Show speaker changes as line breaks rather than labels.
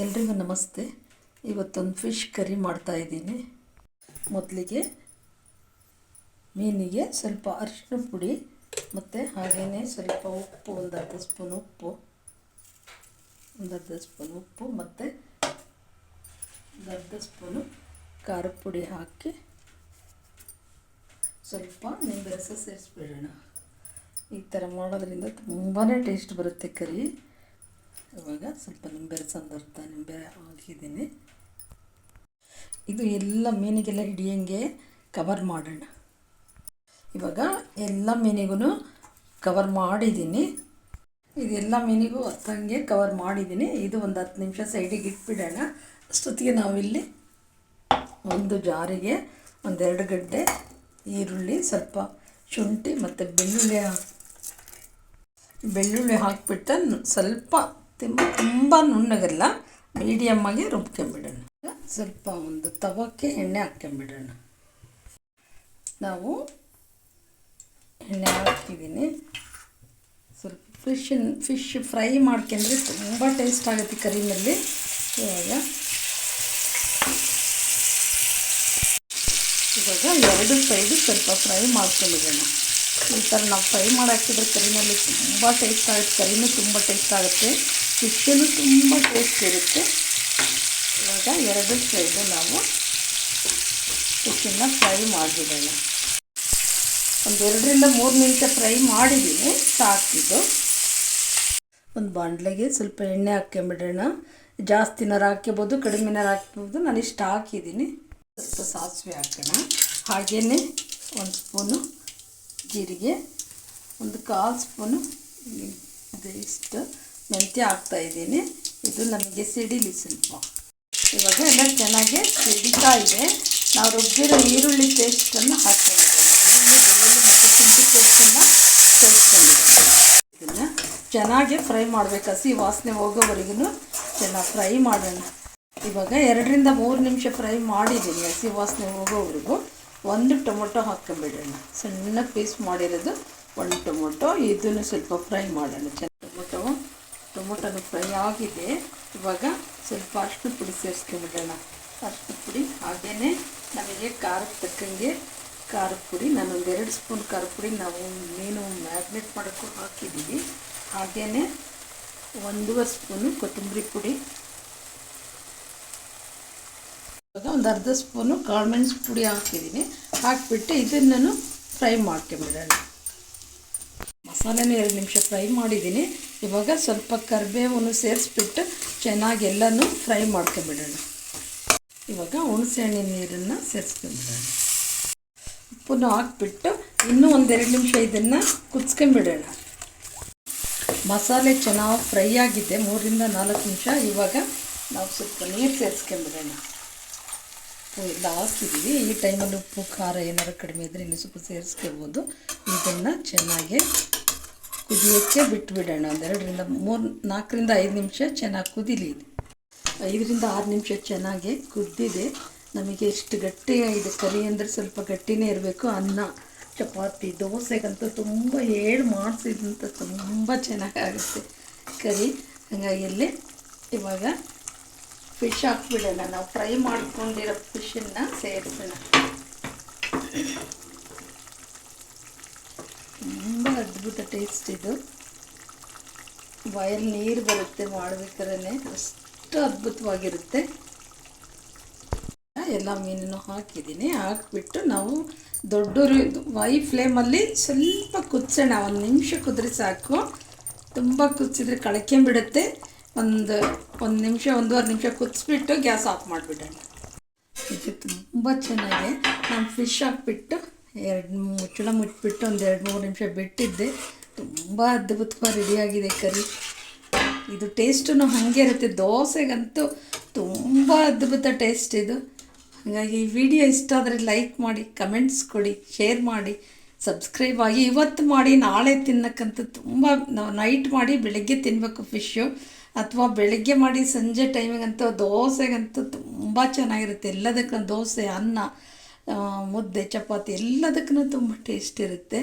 ಎಲ್ರಿಗೂ ನಮಸ್ತೆ. ಇವತ್ತೊಂದು ಫಿಶ್ ಕರಿ ಮಾಡ್ತಾ ಇದ್ದೀನಿ. ಮೊದಲಿಗೆ ಮೀನಿಗೆ ಸ್ವಲ್ಪ ಅರಿಶಿನ ಪುಡಿ ಮತ್ತು ಹಾಗೆಯೇ ಸ್ವಲ್ಪ ಉಪ್ಪು, ಒಂದು ಅರ್ಧ ಸ್ಪೂನ್ ಉಪ್ಪು, ಒಂದು ಅರ್ಧ ಸ್ಪೂನ್ ಉಪ್ಪು ಮತ್ತು ಒಂದು ಅರ್ಧ ಸ್ಪೂನು ಖಾರದ ಪುಡಿ ಹಾಕಿ ಸ್ವಲ್ಪ ನಿಂಬೆ ರಸ ಸೇರಿಸ್ಬಿಡೋಣ. ಈ ಥರ ಮಾಡೋದ್ರಿಂದ ತುಂಬಾ ಟೇಸ್ಟ್ ಬರುತ್ತೆ ಕರಿ. ಇವಾಗ ಸ್ವಲ್ಪ ನಿಂಬೆ ರಸ ಅರ್ಧ ನಿಂಬೆ ಹಾಕಿದ್ದೀನಿ. ಇದು ಎಲ್ಲ ಮೀನಿಗೆಲ್ಲ ಹಿಡಿಯಂಗೆ ಕವರ್ ಮಾಡೋಣ. ಇವಾಗ ಎಲ್ಲ ಮೀನಿಗೂ ಕವರ್ ಮಾಡಿದ್ದೀನಿ. ಇದೆಲ್ಲ ಮೀನಿಗೂ ಹತ್ತಂಗೆ ಕವರ್ ಮಾಡಿದ್ದೀನಿ. ಇದು ಒಂದು ಹತ್ತು ನಿಮಿಷ ಸೈಡಿಗೆ ಇಟ್ಬಿಡೋಣ. ಅಷ್ಟೊತ್ತಿಗೆ ನಾವಿಲ್ಲಿ ಒಂದು ಜಾರಿಗೆ ಒಂದೆರಡು ಗಡ್ಡೆ ಈರುಳ್ಳಿ, ಸ್ವಲ್ಪ ಶುಂಠಿ ಮತ್ತು ಬೆಳ್ಳುಳ್ಳಿ ಬೆಳ್ಳುಳ್ಳಿ ಹಾಕಿಬಿಟ್ಟು ಸ್ವಲ್ಪ ತುಂಬ ತುಂಬ ನುಣ್ಣಗಲ್ಲ ಮೀಡಿಯಮ್ಮಾಗಿ ರುಬ್ಕೊಂಬಿಡೋಣ. ಸ್ವಲ್ಪ ಒಂದು ತವಕ್ಕೆ ಎಣ್ಣೆ ಹಾಕ್ಕೊಂಬಿಡೋಣ. ನಾವು ಎಣ್ಣೆ ಹಾಕ್ತಿದ್ದೀನಿ. ಸ್ವಲ್ಪ ಫಿಶ್ ಫಿಶ್ ಫ್ರೈ ಮಾಡ್ಕೊಂಡ್ರೆ ತುಂಬ ಟೇಸ್ಟ್ ಆಗುತ್ತೆ ಕರಿನಲ್ಲಿ. ಇವಾಗ ಇವಾಗ ಎರಡು ಸೈಡು ಸ್ವಲ್ಪ ಫ್ರೈ ಮಾಡ್ಕೊಂಡಿರೋಣ ಈ ಥರ ನಾವು ಫ್ರೈ ಮಾಡಾಕಿದ್ರೆ ಕರಿನಲ್ಲಿ ತುಂಬ ಟೇಸ್ಟ್ ಆಗುತ್ತೆ, ಕರಿನೂ ತುಂಬ ಟೇಸ್ಟ್ ಆಗುತ್ತೆ. ಫಿಶನು ತುಂಬ ಟೇಸ್ಟ್ ಇರುತ್ತೆ. ಇವಾಗ ಎರಡು ಸೈಡು ನಾವು ಫಿಶನ್ನು ಫ್ರೈ ಮಾಡಿಬಿಡೋಣ. ಒಂದು ಎರಡರಿಂದ ಮೂರು ನಿಮಿಷ ಫ್ರೈ ಮಾಡಿದ್ದೀನಿ ಸಾಕಿದ್ದು. ಒಂದು ಬಾಣಲೆಗೆ ಸ್ವಲ್ಪ ಎಣ್ಣೆ ಹಾಕ್ಕೊಂಬಿಡೋಣ. ಜಾಸ್ತಿನಾರು ಹಾಕ್ಕೋಬೋದು ಕಡಿಮೆನಾರು ಹಾಕ್ಬೋದು ನಾನು ಇಷ್ಟು ಹಾಕಿದ್ದೀನಿ ಸ್ವಲ್ಪ ಸಾಸಿವೆ ಹಾಕೋಣ. ಹಾಗೇ ಒಂದು ಸ್ಪೂನು ಜೀರಿಗೆ, ಒಂದು ಕಾಲು ಸ್ಪೂನು ಇದು ಇಷ್ಟು ಮೆಂತ್ಯ ಹಾಕ್ತಾ ಇದ್ದೀನಿ. ಇದು ನಮಗೆ ಸಿಡಿಲಿ ಸ್ವಲ್ಪ ಇವಾಗ ಎಲ್ಲ ಚೆನ್ನಾಗಿ ಸಿಡಿತಾ ಇದೆ. ನಾವು ರುಬ್ಬಿರೋ ಈರುಳ್ಳಿ ಪೇಸ್ಟನ್ನು ಹಾಕ್ಕೊಂಡಿದ್ದೇವೆ. ಈರುಳ್ಳಿ ಮತ್ತು ಶುಂಠಿ ಪೇಸ್ಟನ್ನು ಇದನ್ನು ಚೆನ್ನಾಗಿ ಫ್ರೈ ಮಾಡಬೇಕು. ಹಸಿ ವಾಸನೆ ಹೋಗೋವರೆಗೂ ಚೆನ್ನಾಗಿ ಫ್ರೈ ಮಾಡೋಣ. ಇವಾಗ ಎರಡರಿಂದ ಮೂರು ನಿಮಿಷ ಫ್ರೈ ಮಾಡಿದ್ದೀನಿ. ಹಸಿ ವಾಸನೆ ಹೋಗೋವರೆಗೂ ಒಂದು ಟೊಮೊಟೊ ಹಾಕ್ಕೊಂಬಿಡೋಣ ಸಣ್ಣ ಪೀಸ್ ಮಾಡಿರೋದು ಒಂದು ಟೊಮೊಟೊ. ಇದನ್ನು ಸ್ವಲ್ಪ ಫ್ರೈ ಮಾಡೋಣ. ಟೊಮೊಟೊನು ಫ್ರೈ ಆಗಿದೆ ಇವಾಗ ಸ್ವಲ್ಪ ಅರಿಶಿನ ಪುಡಿ ಸೇರಿಸ್ಕೊಂಬಿಡೋಣ ಅರಿಶಿನ ಪುಡಿ ಹಾಗೇ ನಮಗೆ ಖಾರಕ್ಕೆ ತಕ್ಕಂಗೆ ಖಾರದ ಪುಡಿ, ನಾನೊಂದು ಎರಡು ಸ್ಪೂನ್ ಖಾರದ ಪುಡಿ ನಾವು ಮೀನು ಮ್ಯಾಗ್ನೇಟ್ ಮಾಡೋಕ್ಕೂ ಹಾಕಿದ್ದೀವಿ. ಹಾಗೇ ಒಂದೂವರೆ ಸ್ಪೂನು ಕೊತ್ತಂಬರಿ ಪುಡಿ. ಇವಾಗ ಒಂದು ಅರ್ಧ ಸ್ಪೂನು ಕಾಳುಮೆಣಸು ಪುಡಿ ಹಾಕಿದ್ದೀನಿ. ಹಾಕಿಬಿಟ್ಟು ಇದನ್ನು ಫ್ರೈ ಮಾಡ್ಕೊಂಬಿಡೋಣ. ಮಸಾಲೆನೂ ಎರಡು ನಿಮಿಷ ಫ್ರೈ ಮಾಡಿದ್ದೀನಿ. ಇವಾಗ ಸ್ವಲ್ಪ ಕರಿಬೇವನ್ನು ಸೇರಿಸ್ಬಿಟ್ಟು ಚೆನ್ನಾಗಿ ಎಲ್ಲನೂ ಫ್ರೈ ಮಾಡ್ಕೊಂಬಿಡೋಣ. ಇವಾಗ ಹುಣಸೆಹಣ್ಣಿನ ನೀರನ್ನು ಸೇರಿಸ್ಕೊಂಬಿಡೋಣ. ಉಪ್ಪನ್ನು ಹಾಕ್ಬಿಟ್ಟು ಇನ್ನೂ ಒಂದೆರಡು ನಿಮಿಷ ಇದನ್ನು ಕುದಿಸ್ಕೊಂಬಿಡೋಣ. ಮಸಾಲೆ ಚೆನ್ನಾಗಿ ಫ್ರೈ ಆಗಿದೆ. ಮೂರರಿಂದ ನಾಲ್ಕು ನಿಮಿಷ. ಇವಾಗ ನಾವು ಸ್ವಲ್ಪ ನೀರು ಸೇರಿಸ್ಕೊಂಬಿಡೋಣ. ಉಪ್ಪು ಎಲ್ಲ ಹಾಕಿದ್ದೀವಿ. ಈ ಟೈಮಲ್ಲಿ ಉಪ್ಪು, ಖಾರ ಏನಾರು ಕಡಿಮೆ ಇದ್ದರೆ ಇನ್ನೂ ಸ್ವಲ್ಪ ಸೇರಿಸ್ಕೋಬೋದು. ಇದನ್ನು ಚೆನ್ನಾಗಿ ಕುದಿಯೋಕ್ಕೆ ಬಿಟ್ಬಿಡೋಣ. ಒಂದೆರಡರಿಂದ ಮೂರು, ನಾಲ್ಕರಿಂದ ಐದು ನಿಮಿಷ ಚೆನ್ನಾಗಿ ಕುದಿಲಿ ಇದು. ಐದರಿಂದ ಆರು ನಿಮಿಷ ಚೆನ್ನಾಗಿ ಕುದ್ದಿದೆ. ನಮಗೆ ಎಷ್ಟು ಗಟ್ಟಿಯಾಗಿದೆ ಕರಿ ಅಂದರೆ ಸ್ವಲ್ಪ ಗಟ್ಟಿನೇ ಇರಬೇಕು. ಅನ್ನ, ಚಪಾತಿ, ದೋಸೆಗಂತೂ ತುಂಬ ಹೇಳಿ ಮಾಡಿಸಿದಂತ ತುಂಬ ಚೆನ್ನಾಗಾಗುತ್ತೆ ಕರಿ. ಹಾಗಾಗಿ ಇಲ್ಲಿ ಇವಾಗ ಫಿಶ್ ಹಾಕ್ಬಿಡೋಣ. ನಾವು ಫ್ರೈ ಮಾಡ್ಕೊಂಡಿರೋ ಫಿಶನ್ನು ಸೇರಿಸೋಣ ತುಂಬ ಅದ್ಭುತ ಟೇಸ್ಟ್ ಇದು. ಬಾಯಲ್ಲಿ ನೀರು ಬರುತ್ತೆ ಮಾಡಬೇಕಾದ್ರೆ ಅಷ್ಟು ಅದ್ಭುತವಾಗಿರುತ್ತೆ. ಎಲ್ಲ ಮೀನನ್ನು ಹಾಕಿದ್ದೀನಿ. ಹಾಕಿಬಿಟ್ಟು ನಾವು ದೊಡ್ಡರು ವೈ ಫ್ಲೇಮಲ್ಲಿ ಸ್ವಲ್ಪ ಕುದಿಸೋಣ, ಒಂದು ನಿಮಿಷ ಕುದ್ರೆ ಸಾಕು. ತುಂಬ ಕುದಿಸಿದ್ರೆ ಕಳ್ಕೊಂಬಿಡುತ್ತೆ ಒಂದು ಒಂದು ನಿಮಿಷ, ಒಂದೂವರೆ ನಿಮಿಷ ಕುದಿಸ್ಬಿಟ್ಟು ಗ್ಯಾಸ್ ಆಫ್ ಮಾಡಿಬಿಡೋಣ. ಇದು ತುಂಬ ಚೆನ್ನಾಗಿದೆ. ನಾನು ಫಿಶ್ ಹಾಕ್ಬಿಟ್ಟು ಎರಡು ಮುಚ್ಚಳ ಮುಚ್ಚಿಬಿಟ್ಟು ಒಂದು ಎರಡು ಮೂರು ನಿಮಿಷ ಬಿಟ್ಟಿದ್ದೆ. ತುಂಬ ಅದ್ಭುತವಾಗಿ ರೆಡಿಯಾಗಿದೆ ಕರಿ. ಇದು ಟೇಸ್ಟು ಹಾಗೆ ಇರುತ್ತೆ. ದೋಸೆಗಂತೂ ತುಂಬ ಅದ್ಭುತ ಟೇಸ್ಟ್ ಇದು. ಹಾಗಾಗಿ ಈ ವಿಡಿಯೋ ಇಷ್ಟ ಆದರೆ ಲೈಕ್ ಮಾಡಿ ಕಮೆಂಟ್ಸ್ ಕೊಡಿ ಶೇರ್ ಮಾಡಿ ಸಬ್ಸ್ಕ್ರೈಬ್ ಆಗಿ ಇವತ್ತು ಮಾಡಿ, ನಾಳೆ ತಿನ್ನಕ್ಕಂತೂ ತುಂಬ ನಾವು ನೈಟ್ ಮಾಡಿ ಬೆಳಗ್ಗೆ ತಿನ್ನಬೇಕು ಫಿಶ್ಶು ಅಥವಾ ಬೆಳಗ್ಗೆ ಮಾಡಿ ಸಂಜೆ ಟೈಮಿಗಂತೂ ದೋಸೆಗಂತೂ ತುಂಬ ಚೆನ್ನಾಗಿರುತ್ತೆ. ಎಲ್ಲದಕ್ಕೂ ದೋಸೆ, ಅನ್ನ ಮುದ್ದೆ ಚಪಾತಿ ಎಲ್ಲದಕ್ಕೂ ತುಂಬ ಟೇಸ್ಟ್ ಇರುತ್ತೆ.